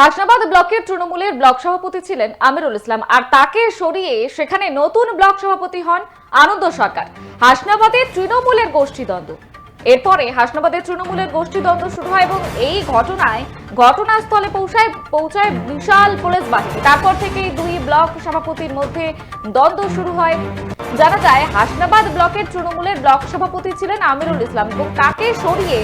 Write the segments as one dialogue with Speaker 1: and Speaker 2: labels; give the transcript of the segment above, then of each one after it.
Speaker 1: হাসনাবাদ ব্লকের তৃণমূলের ব্লক সভাপতি ছিলেন আমিরুল ইসলাম। আর তাকে সরিয়ে সেখানে নতুন ব্লক সভাপতি হন আনন্দ সরকার। হাসনাবাদে তৃণমূলের গোষ্ঠীদ্বন্দ্ব। এরপরে হাসনাবাদের তৃণমূলের গোষ্ঠীদ্বন্দ্ব শুরু হয় এবং এই ঘটনায় ঘটনাস্থলে পৌঁছায় পৌঁছায় বিশাল পুলিশ বাহিনী। তারপর থেকেই দুই ব্লক সভাপতির মধ্যে দ্বন্দ্ব শুরু হয়। জানা যায়, হাসনাবাদ ব্লকের তৃণমূলের ব্লক সভাপতি ছিলেন আমিরুল ইসলাম এবং তাকে সরিয়ে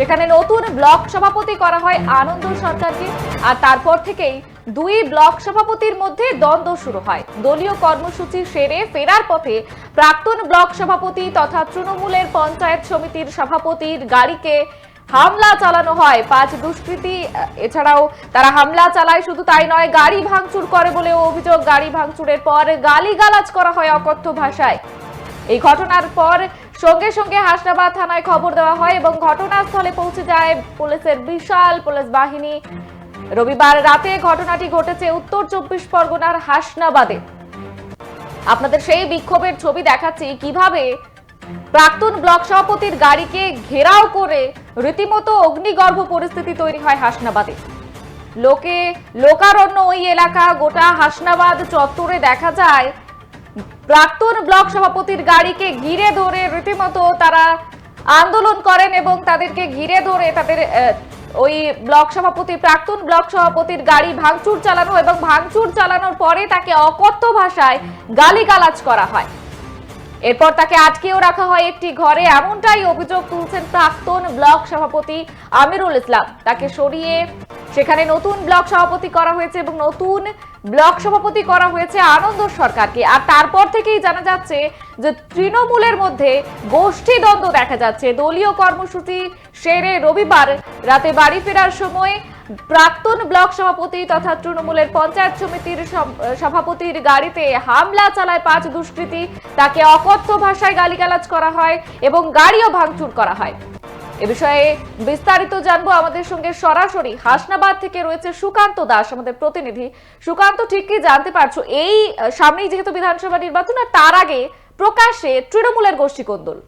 Speaker 1: যেখানে নতুন ব্লক সভাপতি করা হয় আনন্দ সরকারকে। আর তারপর থেকেই দুই ব্লক সভাপতির মধ্যে দ্বন্দ্ব শুরু হয়। দলীয় কর্মসূচি সেরে ফেরার পথে প্রাক্তন ব্লক সভাপতি তথা তৃণমূলের পঞ্চায়েত সমিতির সভাপতির গাড়িকে হামলা চালানো হয়। পাঁচ দুষ্কৃতী, এছাড়াও তারা হামলা চালায়, শুধু তাই নয়, গাড়ি ভাঙচুর করে বলেও অভিযোগ। গাড়ি ভাঙচুরের পর গালিগালাজ করা হয় অকথ্য ভাষায়। এই ঘটনার পর সঙ্গে সঙ্গে হাসনাবাদ থানায় খবর দেওয়া হয় এবং ঘটনাস্থলে পৌঁছে যায় পুলিশের বিশাল পুলিশ বাহিনী। রবিবার রাতে ঘটনাটি ঘটেছে উত্তর চব্বিশ পরগনার হাসনাবাদে। আপনাদের সেই বিক্ষোভের ছবি দেখাচ্ছি কীভাবে প্রাক্তন ব্লক সভাপতির গাড়িকে ঘেরাও করে রীতিমতো অগ্নিগর্ভ পরিস্থিতি তৈরি হয় হাসনাবাদে। লোকে লোকারণ্য ওই এলাকা, গোটা হাসনাবাদ চত্বরে দেখা যায় প্রাক্তন ব্লক সভাপতির গাড়িকে ঘিরে ধরে রীতিমতো তারা আন্দোলন করেন এবং তাদেরকে ঘিরে ধরে তাদের ওই ব্লক সভাপতি, প্রাক্তন ব্লক সভাপতির গাড়ি ভাঙচুর চালানো এবং ভাঙচুর চালানোর পরে তাকে অকথ্য ভাষায় গালিগালাজ করা হয়। এরপর তাকে আটকেও রাখা হয় একটি ঘরে। এমনটাই অভিযোগ তুলছেন প্রাক্তন ব্লক সভাপতি আমিরুল ইসলাম। তাকে সরিয়ে সেখানে নতুন ব্লক সভাপতি করা হয়েছে এবং নতুন ব্লক সভাপতি করা হয়েছে আনন্দ সরকারকে। আর তারপর থেকেই জানা যাচ্ছে যে তৃণমূলের মধ্যে গোষ্ঠী দ্বন্দ্ব দেখা যাচ্ছে। দলীয় কর্মসূচি সেরে রবিবার রাতে বাড়ি ফেরার সময় প্রাক্তন ব্লক সভাপতি তথা তৃণমূলের পঞ্চায়েত সমিতির সভাপতির গাড়িতে হামলা চালায় পাঁচ দুষ্কৃতী। তাকে অকথ্য ভাষায় গালিগালাজ করা হয় এবং গাড়িও ভাঙচুর করা হয়। এ বিষয়ে বিস্তারিত জানব আমাদের সঙ্গে সরাসরি। হাসনাবাদ থেকে রয়েছে সুকান্ত দাস, আমাদের প্রতিনিধি। সুকান্ত, ঠিক কি জানতে পারছ? এই সামনেই যেহেতু বিধানসভা নির্বাচন, আর তার আগে প্রকাশ্যে তৃণমূলের গোষ্ঠী কোন্দল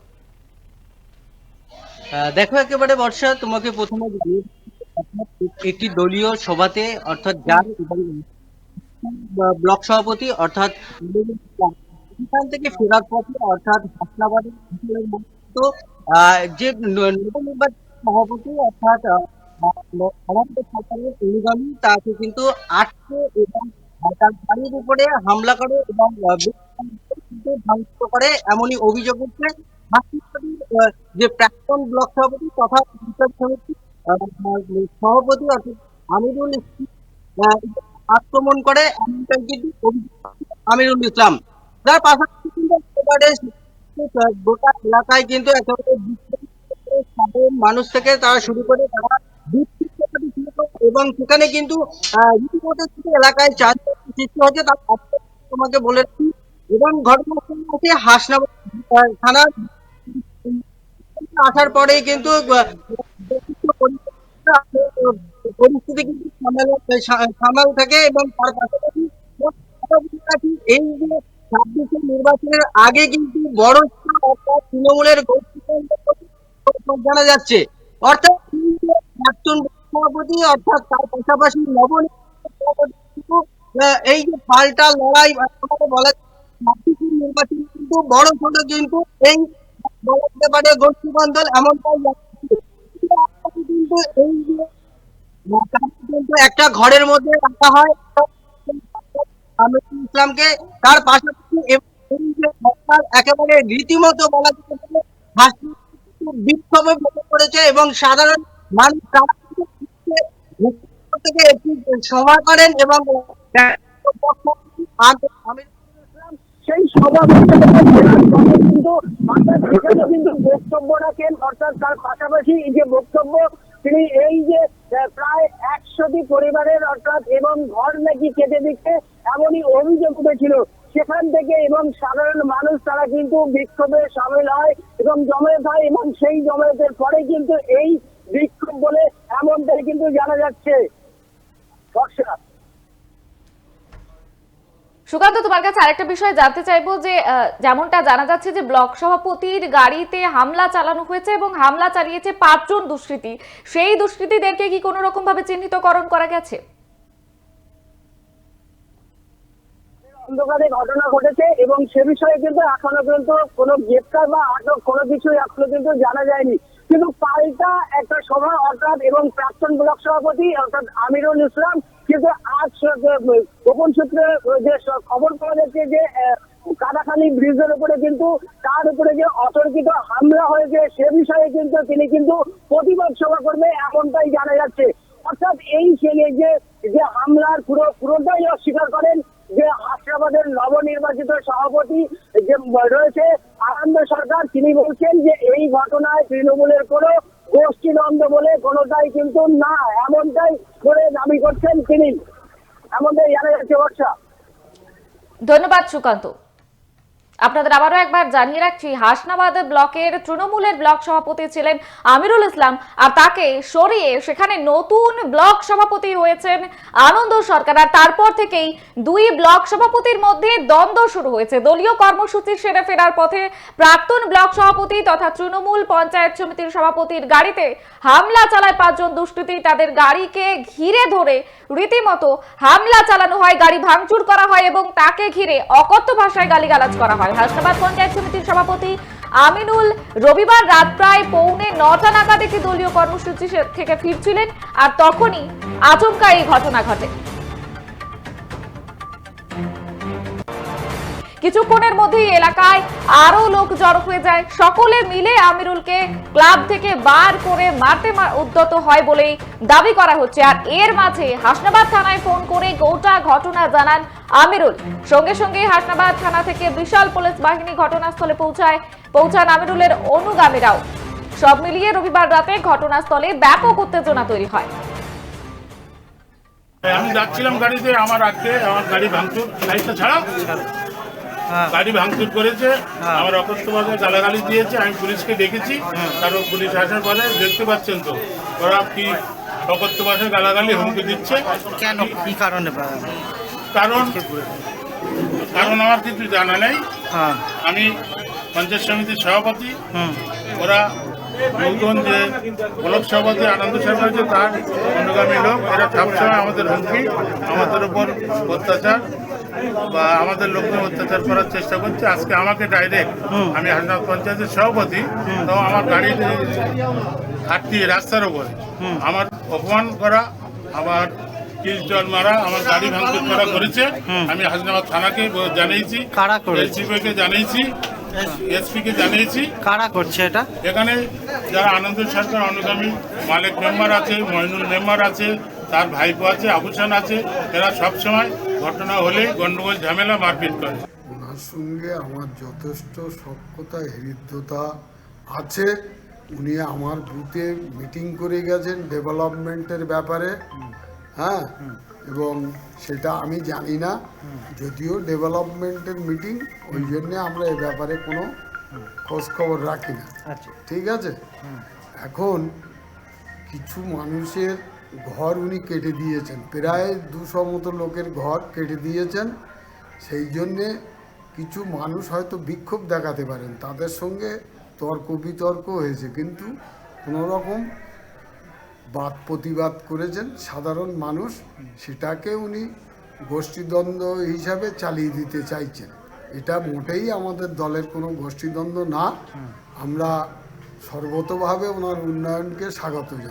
Speaker 2: দেখো একেবারে বর্ষা, তোমাকে প্রথমে একটি দলীয় সভাতে, অর্থাৎ যার ব্লক সভাপতি, অর্থাৎ থেকে ফেরার পথে, অর্থাৎ হাসনাবাদের যে সভাপতি অর্থাৎ তাকে কিন্তু আটকে এবং তার উপরে হামলা করে এবং ভাঙচুর করে এমনই অভিযোগ উঠছে। যে প্রাক্তন ব্লক সভাপতি তথা সভাপতি আমিরুল আক্রমণ করে আমিরুল ইসলাম। যার পাশাপাশি কিন্তু গোটা এলাকায় কিন্তু মানুষ থেকে তারা শুরু করে তারা এবং সেখানে কিন্তু এলাকায় চাঞ্চল্য সৃষ্টি হচ্ছে তার তোমাকে বলে এবং ঘটনাস্থলে আছে হাসনাবাদ থানার আসার পরেই কিন্তু পরিস্থিতি কিন্তু সামাল সামাল থাকে এবং তার পাশাপাশি এই যে ছাব্বিশে নির্বাচনের আগে কিন্তু বড় তৃণমূলের জানা যাচ্ছে। অর্থাৎ প্রাক্তন সভাপতি অর্থাৎ তার পাশাপাশি এই যে পাল্টা লড়াই বলা নির্বাচন কিন্তু বড় সড়ো কিন্তু এই বলা যেতে পারে গোষ্ঠী বন্ধন এমনটাই কিন্তু এই যে কিন্তু একটা ঘরের মধ্যে রাখা হয় ইসলামকে তার পাশাপাশি একেবারে রীতিমতো বলা যেতে পারে বিক্ষোভে ভেঙে পড়েছে এবং সাধারণ মানুষ থেকে একটি সভা করেন এবং
Speaker 3: সেই বক্তব্য রাখেন, অর্থাৎ তার পাশাপাশি যে বক্তব্য এই যে প্রায় একশোটি পরিবারের অর্থাৎ এবং ঘর নাকি কেটে দিচ্ছে, এমনই অভিযোগ উঠেছিল। সেখান থেকে এবং সাধারণ মানুষ তারা কিন্তু বিক্ষোভে সামিল হয় এবং জমায়েত হয় এবং সেই জমায়েতের পরে কিন্তু এই বিক্ষোভ বলে এমনটাই কিন্তু জানা যাচ্ছে।
Speaker 1: সুকান্ত, তোমার কাছে আরেকটা বিষয় জানতে চাইব যে যেমনটা জানা যাচ্ছে যে ব্লক সভাপতির গাড়িতে হামলা চালানো হয়েছে এবং হামলা চালিয়েছে পাঁচজন দুষ্কৃতী। সেই দুষ্কৃতীদেরকে কি কোনো রকম ভাবে চিহ্নিতকরণ করা গেছে?
Speaker 3: অন্ধকারে ঘটনা ঘটেছে এবং সে বিষয়ে কিন্তু এখনও পর্যন্ত কোনো গ্রেপ্তার বা আটক কোনো কিছুই এখনও কিন্তু জানা যায়নি। কিন্তু পাল্টা একটা সভা অর্থাৎ এবং প্রাক্তন ব্লক সভাপতি অর্থাৎ আমিরুল ইসলাম কিন্তু আজ গোপন সূত্রে যে খবর পাওয়া যাচ্ছে যে আহ, কাদাখালী ব্রিজের উপরে কিন্তু তার উপরে যে অতর্কিত হামলা হয়েছে সে বিষয়ে কিন্তু তিনি কিন্তু প্রতিবাদ সভা করবে এমনটাই জানা যাচ্ছে। অর্থাৎ এই ছেলে যে যে হামলার পুরো পুরোটাই অস্বীকার করেন যে হাসনাবাদের নবনির্বাচিত সভাপতি যে রয়েছে আনন্দ সরকার, তিনি বলছেন যে এই ঘটনায় তৃণমূলের কোনো গোষ্ঠীদ্বন্দ্ব বলে কোনোটাই কিন্তু না, এমনটাই করে দাবি করছেন তিনি। এমনটাই জানা যাচ্ছে বর্ষা।
Speaker 1: ধন্যবাদ সুকান্ত। আপনাদের আবারও একবার জানিয়ে রাখছি, হাসনাবাদ ব্লকের তৃণমূলের ব্লক সভাপতি ছিলেন আমিরুল ইসলাম। আর তাকে সরিয়ে সেখানে নতুন ব্লক সভাপতি হয়েছেন আনন্দ সরকার। আর তারপর থেকেই দুই ব্লক সভাপতির মধ্যে দ্বন্দ্ব শুরু হয়েছে। দলীয় কর্মসূচি সেরে ফেরার পথে প্রাক্তন ব্লক সভাপতি তথা তৃণমূল পঞ্চায়েত সমিতির সভাপতির গাড়িতে হামলা চালায় পাঁচজন দুষ্কৃতী। তাদের গাড়িকে ঘিরে ধরে রীতিমতো হামলা চালানো হয়, গাড়ি ভাঙচুর করা হয় এবং তাকে ঘিরে অকথ্য ভাষায় গালিগালাজ করা হয়। হাসনাবাদ পঞ্চায়েত সমিতির সভাপতি আমিনুল রবিবার রাত প্রায় পৌনে নটা নাগাদ একটি দলীয় কর্মসূচি থেকে ফিরছিলেন, আর তখনই আচমকা এই ঘটনা ঘটে। কিছুক্ষণের মধ্যেই এলাকায় আরও লোক জড়ো হয়ে যায়। সকলে মিলে আমিরুলকে ক্লাব থেকে বার করে মারতে উদ্যত হয় বলেই দাবি করা হচ্ছে। আর এর মাঝে হাসনাবাদ থানায় ফোন করে গোটা ঘটনা জানান আমিরুল। সঙ্গে সঙ্গে হাসনাবাদ থানা থেকে বিশাল পুলিশ বাহিনী ঘটনাস্থলে পৌঁছায়। পৌঁছান আমিরুলের অনুগামীরাও। সব মিলিয়ে রবিবার রাতে ঘটনাস্থলে ব্যাপক উত্তেজনা তৈরি হয়।
Speaker 4: আমি যাচ্ছিলাম গাড়িতে, আমার আজকে আমার গাড়ি ভাঙচুর। ছাড়া গাড়ি ভাঙচুর করেছে আমার অকস্মাতে গালাগালি দিয়েছে আমি পুলিশকে ডেকেছি তারপর পুলিশ আসার পরে দেখতে পাচ্ছেন তো ওরা কি অকথ্য ভাষায় গালাগালি হুমকি দিচ্ছে।
Speaker 5: কেন? কি কারণে
Speaker 4: কারণ কারণ আমার কিছু জানা নেই।
Speaker 5: হ্যাঁ।
Speaker 4: আমি পঞ্চায়েত সমিতির সভাপতি। ওরা নতুন যে ব্লক সভাপতি আনন্দ সরকার যে তার অনুগামী লোক এরা সবসময় আমাদের হুমকি আমাদের উপর অত্যাচার। বা আমাদের লোককে অত্যাচার করার চেষ্টা করছে। আজকে আমাকে ডাইরেক্ট আমি হাসনাবাদ পঞ্চায়েতের সভাপতি। তো আমার গাড়ি হাঁটতি রাস্তার উপরে। আমার অপমান করা আমার জল মারা আমার গাড়ি ভাঙচুর করা করেছে। আমি হাসনাবাদ থানাকে জানিয়েছি? এসপিকে জানিয়েছি এসপিকে জানিয়েছি।
Speaker 5: কারা করছে এটা?
Speaker 4: এখানে যারা আনন্দ সরকার অনুগামী মালিক মেম্বার আছে মইনুল মেম্বার আছে তার ভাইপো আছে আভূষণ আছে এরা সবসময় ঘটনা হলেই গন্ডগোল ঝামেলা মারপিট করে।
Speaker 6: ওনার সঙ্গে আমার যথেষ্ট সক্ষতা হৃদ্যতা আছে। উনি আমার বুথে মিটিং করে গেছেন ডেভেলপমেন্টের ব্যাপারে। হ্যাঁ? এবং সেটা আমি জানি না। যদিও ডেভেলপমেন্টের মিটিং ওই জন্যে আমরা এ ব্যাপারে কোনো খোঁজ খবর রাখি না।
Speaker 5: আচ্ছা।
Speaker 6: ঠিক আছে? এখন কিছু মানুষের ঘর উনি কেটে দিয়েছেন। প্রায় দুশো মতো লোকের ঘর কেটে দিয়েছেন। সেই জন্যে কিছু মানুষ হয়তো বিক্ষোভ দেখাতে পারেন। তাদের সঙ্গে তর্ক বিতর্ক হয়েছে। কিন্তু কোনো রকম বাদ প্রতিবাদ করেছেন সাধারণ মানুষ সেটাকে উনি গোষ্ঠীদ্বন্দ্ব হিসাবে চালিয়ে দিতে চাইছেন। এটা মোটেই আমাদের দলের কোনো গোষ্ঠীদ্বন্দ্ব না। আমরা সর্বতভাবে ওনার উন্নয়নকে স্বাগত জানাই।